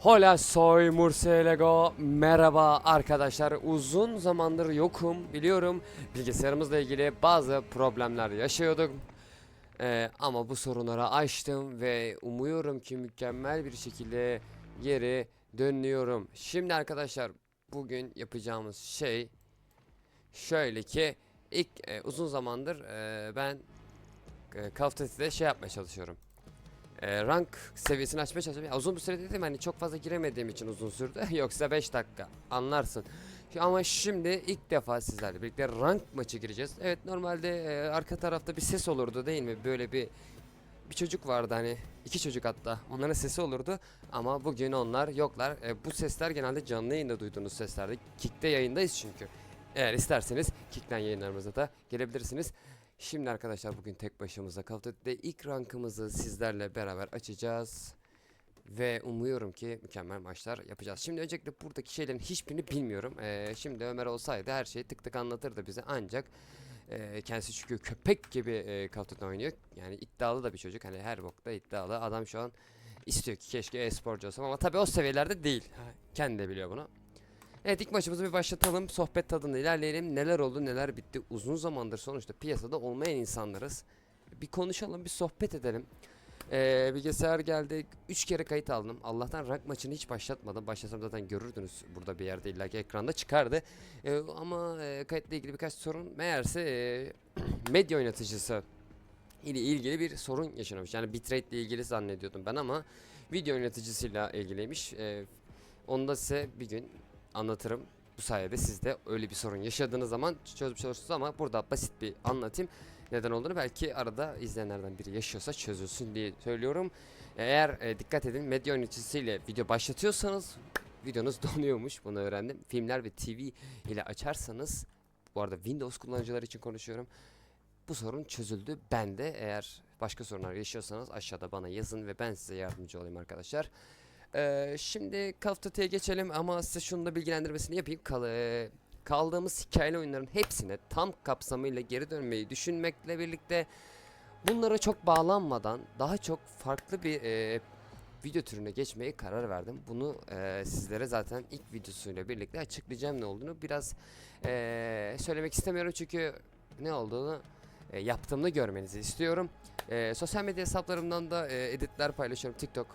Hola soy Murcielago. Merhaba arkadaşlar. Uzun zamandır yokum biliyorum. Bilgisayarımızla ilgili bazı problemler yaşıyorduk. Ee, ama bu sorunları aştım ve umuyorum ki mükemmel bir şekilde geri dönüyorum. Şimdi arkadaşlar bugün yapacağımız şey şöyle ki ilk e, uzun zamandır e, ben e, Call of Duty'de şey yapmaya çalışıyorum e, rank seviyesini açmaya çalışıyorum. Ya uzun bir süre dedim hani çok fazla giremediğim için uzun sürdü. Yoksa 5 dakika anlarsın. Ama şimdi ilk defa sizlerle birlikte rank maçı gireceğiz. Evet normalde e, arka tarafta bir ses olurdu değil mi? Böyle bir bir çocuk vardı hani iki çocuk hatta onların sesi olurdu ama bugün onlar yoklar. E, bu sesler genelde canlı yayında duyduğunuz seslerdi. Kick'te yayındayız çünkü. Eğer isterseniz Kick'ten yayınlarımıza da gelebilirsiniz. Şimdi arkadaşlar bugün tek başımıza Duty'de ilk rankımızı sizlerle beraber açacağız. Ve umuyorum ki mükemmel maçlar yapacağız. Şimdi öncelikle buradaki şeylerin hiçbirini bilmiyorum. Ee, şimdi Ömer olsaydı her şeyi tık tık anlatırdı bize ancak e, kendisi çünkü köpek gibi e, Duty oynuyor. Yani iddialı da bir çocuk. Hani her bokta iddialı. Adam şu an istiyor ki keşke e-sporcu olsam ama tabii o seviyelerde değil. Kendi de biliyor bunu. Evet ilk maçımızı bir başlatalım. Sohbet tadında ilerleyelim. Neler oldu neler bitti. Uzun zamandır sonuçta piyasada olmayan insanlarız. Bir konuşalım bir sohbet edelim. Ee, bilgisayar geldi. 3 kere kayıt aldım. Allah'tan rank maçını hiç başlatmadım. Başlasam zaten görürdünüz burada bir yerde illaki ekranda çıkardı. Ee, ama e, kayıtla ilgili birkaç sorun meğerse e, medya oynatıcısı ile ilgili bir sorun yaşanmış. Yani bitrate ile ilgili zannediyordum ben ama video yöneticisiyle ilgiliymiş. Ee, onu da size bir gün anlatırım. Bu sayede siz de öyle bir sorun yaşadığınız zaman çözmüş olursunuz ama burada basit bir anlatayım. Neden olduğunu belki arada izleyenlerden biri yaşıyorsa çözülsün diye söylüyorum. Eğer e, dikkat edin medya yöneticisiyle video başlatıyorsanız videonuz donuyormuş bunu öğrendim. Filmler ve TV ile açarsanız bu arada Windows kullanıcılar için konuşuyorum. Bu sorun çözüldü. Ben de eğer başka sorunlar yaşıyorsanız aşağıda bana yazın ve ben size yardımcı olayım arkadaşlar. Ee, şimdi Call geçelim ama size şunu da bilgilendirmesini yapayım. Kal e, kaldığımız hikayeli oyunların hepsine tam kapsamıyla geri dönmeyi düşünmekle birlikte bunlara çok bağlanmadan daha çok farklı bir e, video türüne geçmeye karar verdim. Bunu e, sizlere zaten ilk videosuyla birlikte açıklayacağım ne olduğunu. Biraz e, söylemek istemiyorum çünkü ne olduğunu e, yaptığımda görmenizi istiyorum. E, sosyal medya hesaplarımdan da e, editler paylaşıyorum. TikTok,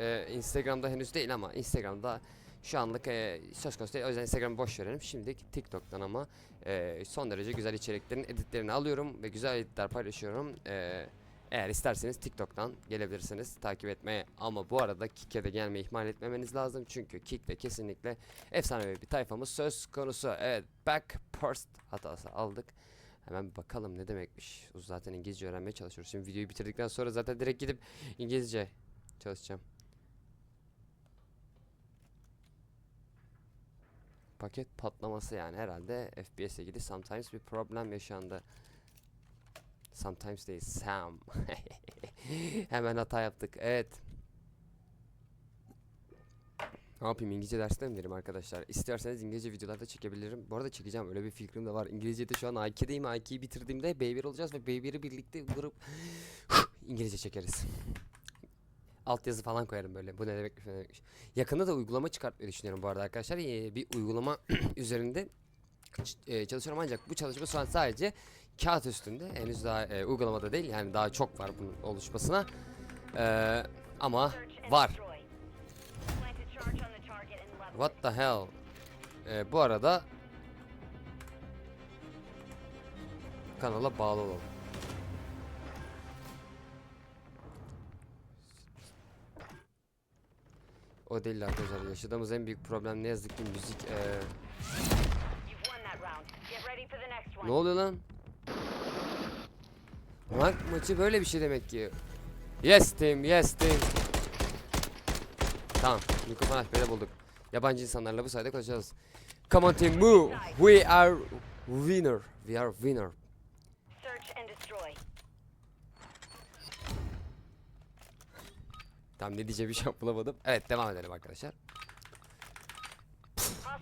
e, Instagram'da henüz değil ama Instagram'da şu anlık e, söz konusu değil. O yüzden Instagram'ı boş verelim. Şimdi TikTok'tan ama e, son derece güzel içeriklerin editlerini alıyorum ve güzel editler paylaşıyorum. E, eğer isterseniz TikTok'tan gelebilirsiniz takip etmeye. Ama bu arada Kick'e de gelmeyi ihmal etmemeniz lazım. Çünkü Kick'te kesinlikle efsanevi bir tayfamız söz konusu. Evet back first hatası aldık. Hemen bakalım ne demekmiş. Zaten İngilizce öğrenmeye çalışıyoruz. Şimdi videoyu bitirdikten sonra zaten direkt gidip İngilizce çalışacağım. Paket patlaması yani herhalde FPS'e ilgili sometimes bir problem yaşandı. Sometimes değil Sam. Hemen hata yaptık. Evet. Ne yapayım İngilizce derste mi derim arkadaşlar? İsterseniz İngilizce videolarda çekebilirim. Bu arada çekeceğim öyle bir fikrim de var. İngilizce'de şu an A2'deyim. A2'yi bitirdiğimde B1 olacağız ve B1'i birlikte grup İngilizce çekeriz. Altyazı falan koyarım böyle. Bu ne demekmiş, ne demekmiş. Yakında da uygulama çıkartmayı düşünüyorum bu arada arkadaşlar. Ee, bir uygulama üzerinde e, çalışıyorum ancak bu çalışma şu an sadece kağıt üstünde. Henüz daha e, uygulamada değil. Yani daha çok var bunun oluşmasına. Ee, ama var. What the hell? Ee, bu arada kanala bağlı olalım. O değil arkadaşlar. Yaşadığımız en büyük problem ne yazık ki müzik. ee, ne oluyor lan? Rank maçı böyle bir şey demek ki. Yes team, yes team. Tamam, mikrofon aç böyle bulduk. Yabancı insanlarla bu sayede konuşacağız. Come on team, move. We are winner. We are winner. Search and destroy. Tam ne diyeceğim bir şey bulamadım. Evet devam edelim arkadaşlar.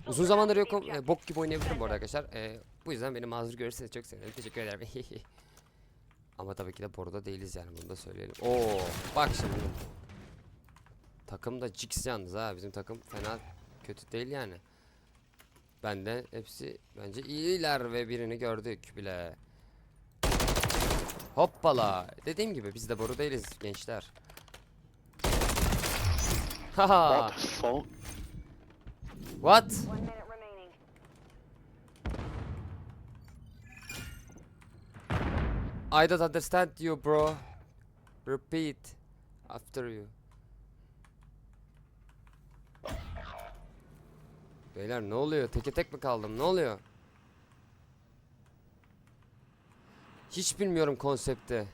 Uzun zamandır yokum. E, bok gibi oynayabilirim bu arada arkadaşlar. E, bu yüzden beni mazur görürseniz çok sevinirim. Teşekkür ederim. Ama tabii ki de burada değiliz yani bunu da söyleyelim. Oo, bak şimdi. Takım da Jix yalnız ha. Bizim takım fena kötü değil yani. Benden hepsi bence iyiler ve birini gördük bile. Hoppala. Dediğim gibi biz de boru değiliz gençler. Haha. What the fuck? What? One minute remaining. I don't understand you bro. Repeat after you. Beyler ne oluyor? Teke tek mi kaldım? Ne oluyor? Hiç bilmiyorum konsepti.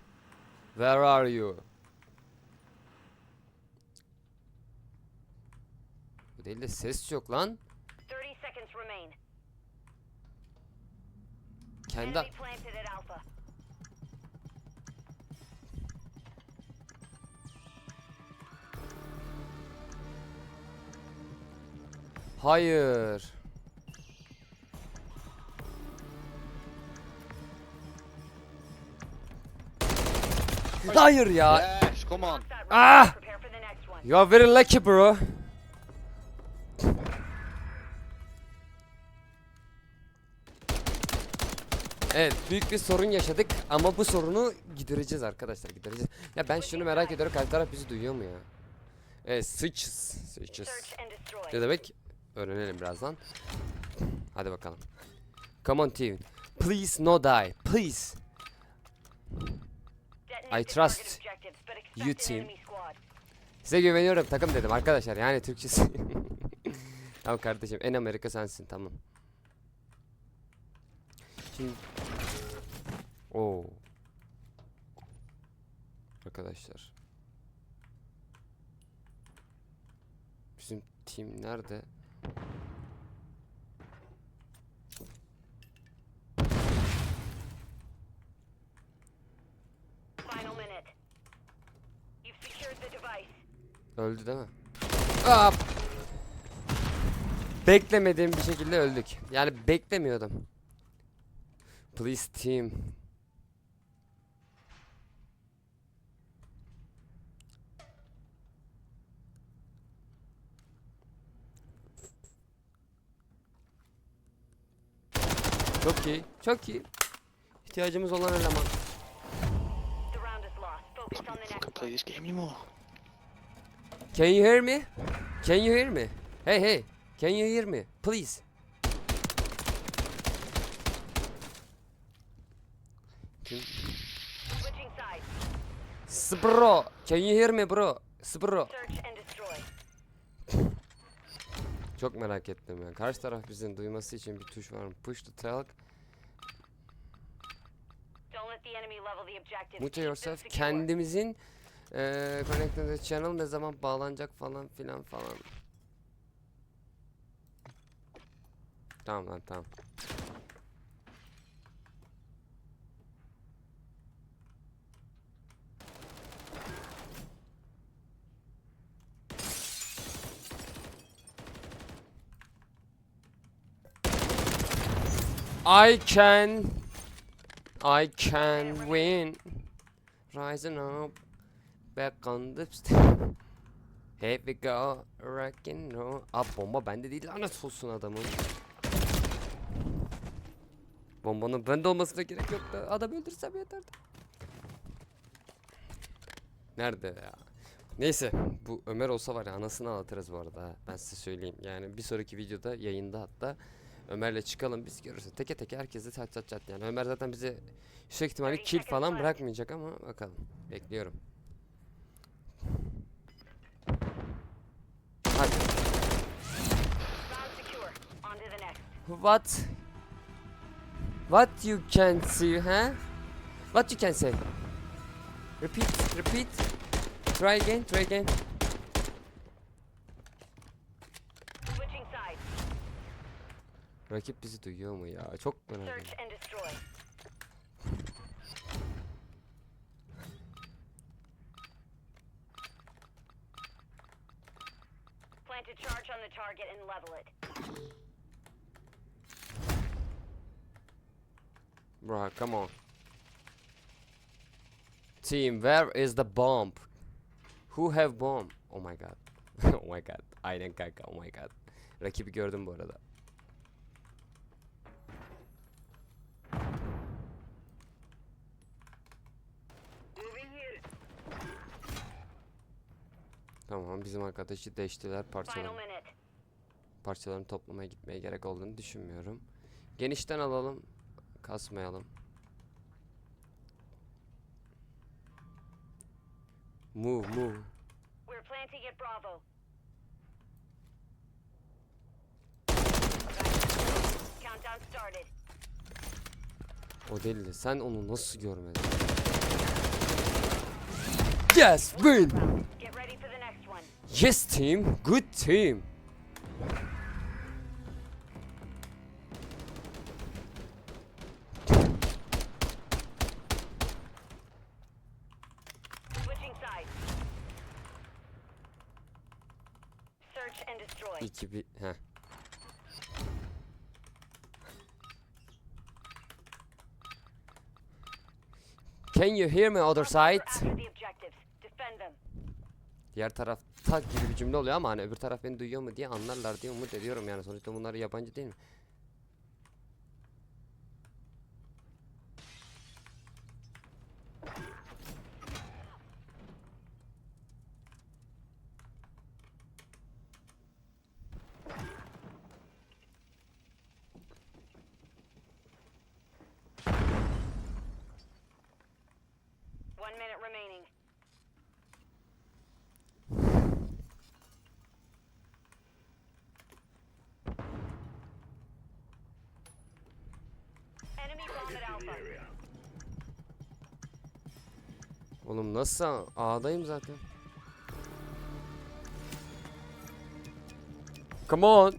Where are you? Bu değil de ses yok lan. 30 seconds remain. Kendi. Hayır. Hayır ya. Yes, come on. Ah! You are very lucky bro. Evet büyük bir sorun yaşadık ama bu sorunu gidereceğiz arkadaşlar gidereceğiz. Ya ben şunu merak ediyorum karşı taraf bizi duyuyor mu ya? Evet switches. Switches. Ne demek? Öğrenelim birazdan. Hadi bakalım. Come on team. Please no die. Please. I trust you team. Size güveniyorum takım dedim arkadaşlar. Yani Türkçesi. tamam kardeşim en Amerika sensin tamam. Şimdi Oo. Arkadaşlar. Bizim team nerede? Öldü değil mi? Aa! Beklemediğim bir şekilde öldük. Yani beklemiyordum. Please team. Çok iyi, çok iyi. İhtiyacımız olan eleman. Next Fucking play this game anymore. Can you hear me? Can you hear me? Hey hey, can you hear me? Please. Bro, can you hear me bro? Destroy. Çok merak ettim ya. Karşı taraf bizim duyması için bir tuş var mı? Push to talk. Mute yourself. Kendimizin eee connected channel ne zaman bağlanacak falan filan falan. Tamam lan tamam. I can I can win. Rising up Back on the st- Here we go Rockin' no Abi bomba bende değil lanet olsun adamın. Bombanın bende olmasına gerek yok da adam öldürsem yeterdi? Nerede ya? Neyse bu Ömer olsa var ya anasını ağlatırız bu arada. Ben size söyleyeyim. Yani bir sonraki videoda yayında hatta Ömer'le çıkalım biz görürüz. Teke teke herkese çat çat çat yani. Ömer zaten bize yüksek ihtimalle kill falan bırakmayacak ama bakalım. Bekliyorum. Hadi. What? What you can see, huh? What you can say? Repeat, repeat. Try again, try again. Rakip bizi duyuyor mu ya? Çok merak ediyorum. Plant a charge on the target and level it. Bro, come on. Team, where is the bomb? Who have bomb? Oh my god. oh my god. Aynen kanka oh my god. Rakibi gördüm bu arada. Tamam bizim arkadaşı deştiler Final parçalar minute. parçalarını toplamaya gitmeye gerek olduğunu düşünmüyorum. Genişten alalım. Kasmayalım. Move move. We're planting at Bravo. Countdown started. O değildi. Sen onu nasıl görmedin? Yes, win. Round. Get ready for the next one. Yes team, good team. Switching sides. Search and destroy. 2 bir heh. Can you hear me other side? We're after the objectives. Defend them. Diğer tarafta gibi bir cümle oluyor ama hani öbür taraf beni duyuyor mu diye anlarlar diye umut ediyorum yani sonuçta bunlar yabancı değil mi? One minute remaining. Oğlum nasıl A'dayım zaten. Come on.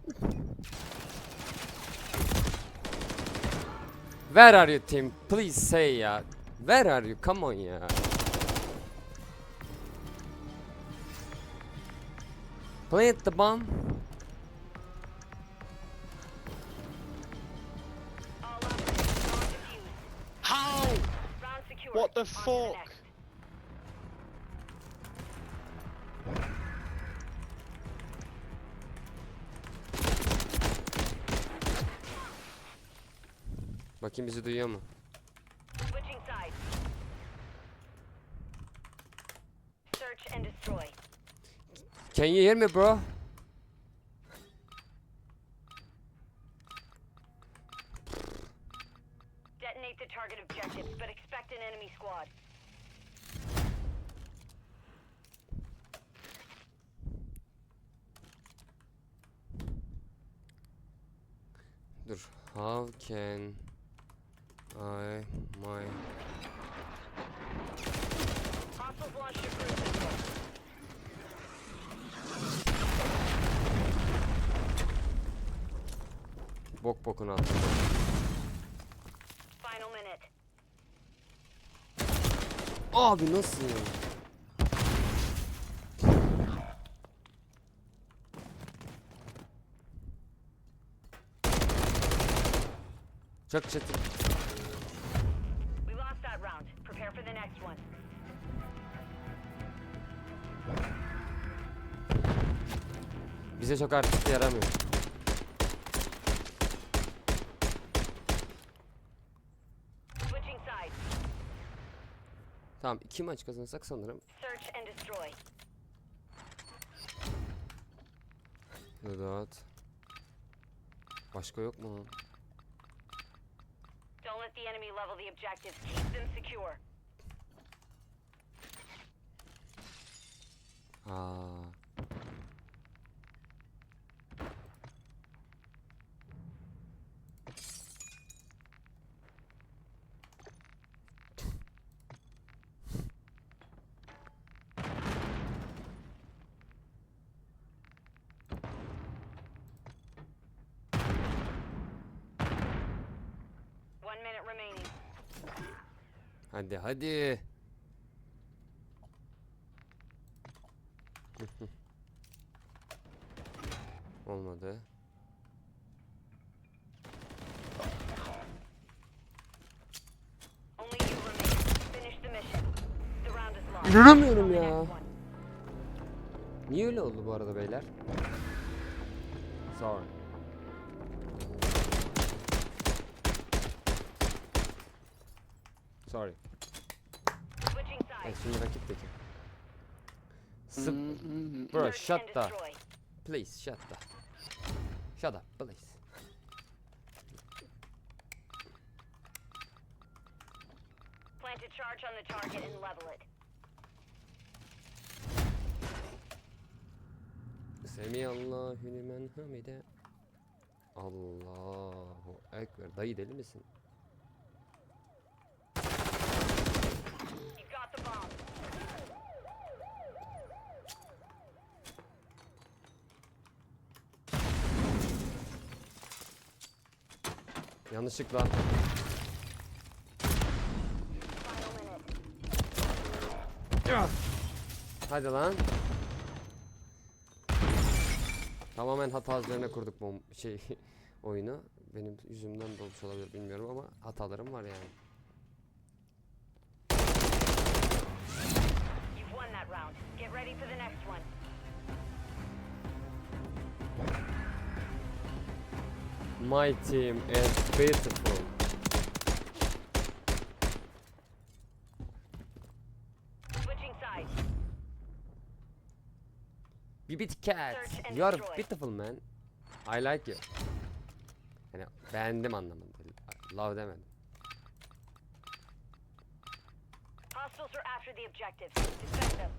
Where are you team? Please say ya. Where are you? Come on ya. Plant the bomb. How? What the fuck? Bakayım bizi duyuyor mu? Can you hear me bro? Detonate the target objectives, but expect an enemy squad. Dur. How can I my Hostiles launched a cruise missile. Bok bokunu attım. Abi nasıl ya? Çok çetin. We lost that round. Prepare for the next one. Bize çok artık yaramıyor. Tamam iki maç kazansak sanırım. Vedat. Başka yok mu lan? Don't let the enemy level the objectives. Keep them secure. Aa. One minute remaining. Hadi hadi. Olmadı. İnanamıyorum ya. Niye öyle oldu bu arada beyler? Sorry. Sorry. Sides. şimdi rakip peki. Sıp Mm-hmm. bro Search shut and the please shut the shut up please. Plant a charge on the target and level it. Semiyallahu limen hamide. Allahu ekber. Dayı deli misin? You've got the bomb. Yanlışlıkla. Hadi lan. Tamamen hata üzerine kurduk bu şey oyunu. Benim yüzümden de olabilir bilmiyorum ama hatalarım var yani. My team is beautiful. Bibit cat. You are beautiful man. I like you. Yani beğendim anlamında. Love demedim. Hostiles are after the objectives. Defend them.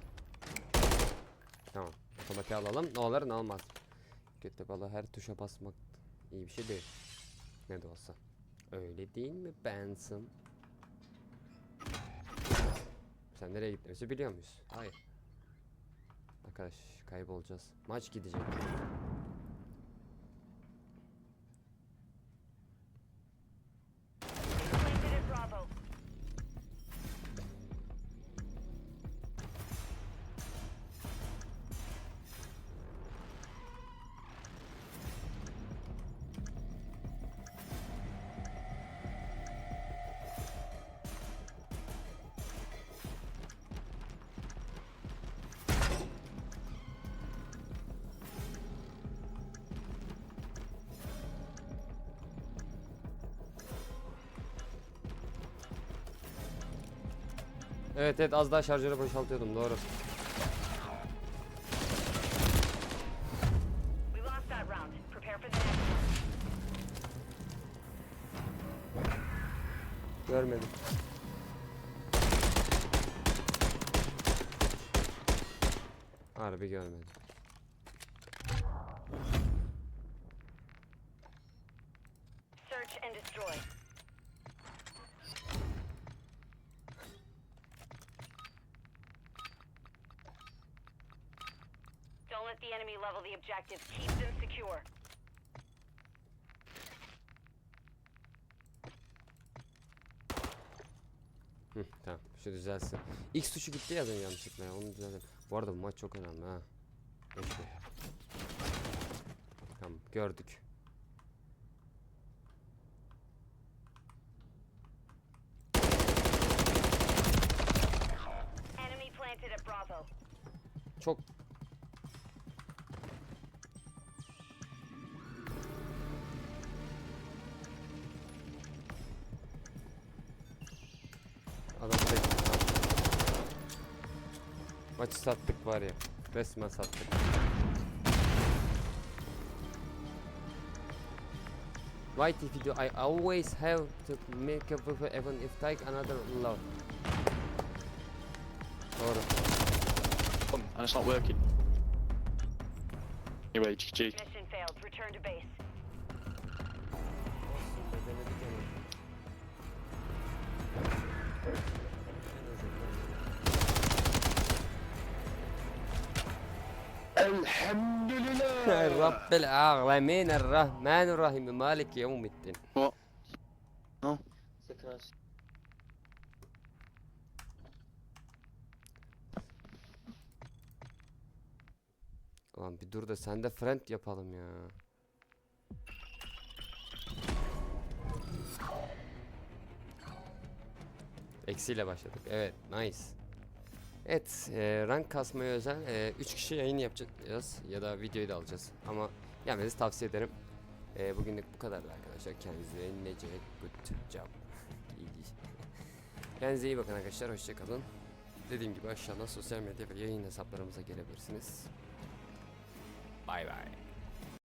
Tamam. Otomatiğe alalım. Ne olur ne olmaz. Kötü balı her tuşa basmak iyi bir şey değil. Ne de olsa. Öyle değil mi Benson? Sen nereye gittiğimizi biliyor muyuz? Hayır. Arkadaş kaybolacağız. Maç gidecek. Evet evet az daha şarjörü boşaltıyordum doğru. Görmedim. Harbi görmedim. Search and destroy. Don't let the enemy level the objectives. Keep them secure. Hı, tamam şu düzelsin. X tuşu gitti ya önce yanlışlıkla ya onu düzeltelim. Bu arada bu maç çok önemli ha. Bekle. Tamam gördük. Çok sattık var ya. Resmen sattık. Right if you do I always have to make a buffer even if take another love. Doğru. and it's not working. Anyway, GG. Mission failed. Return to base. Elhamdülillah. Rabbil alemin Errahmanirrahim Malik yevmiddin. What? No. Lan bir dur da sen de friend yapalım ya. Eksiyle başladık. Evet, nice. Evet, e, rank kasmaya özel 3 kişi yayın yapacağız ya da videoyu da alacağız. Ama gelmenizi tavsiye ederim. E, bugünlük bu kadardı arkadaşlar. Kendinize nece good job. Kendinize iyi bakın arkadaşlar. Hoşçakalın. Dediğim gibi aşağıdan sosyal medya ve yayın hesaplarımıza gelebilirsiniz. Bay bay.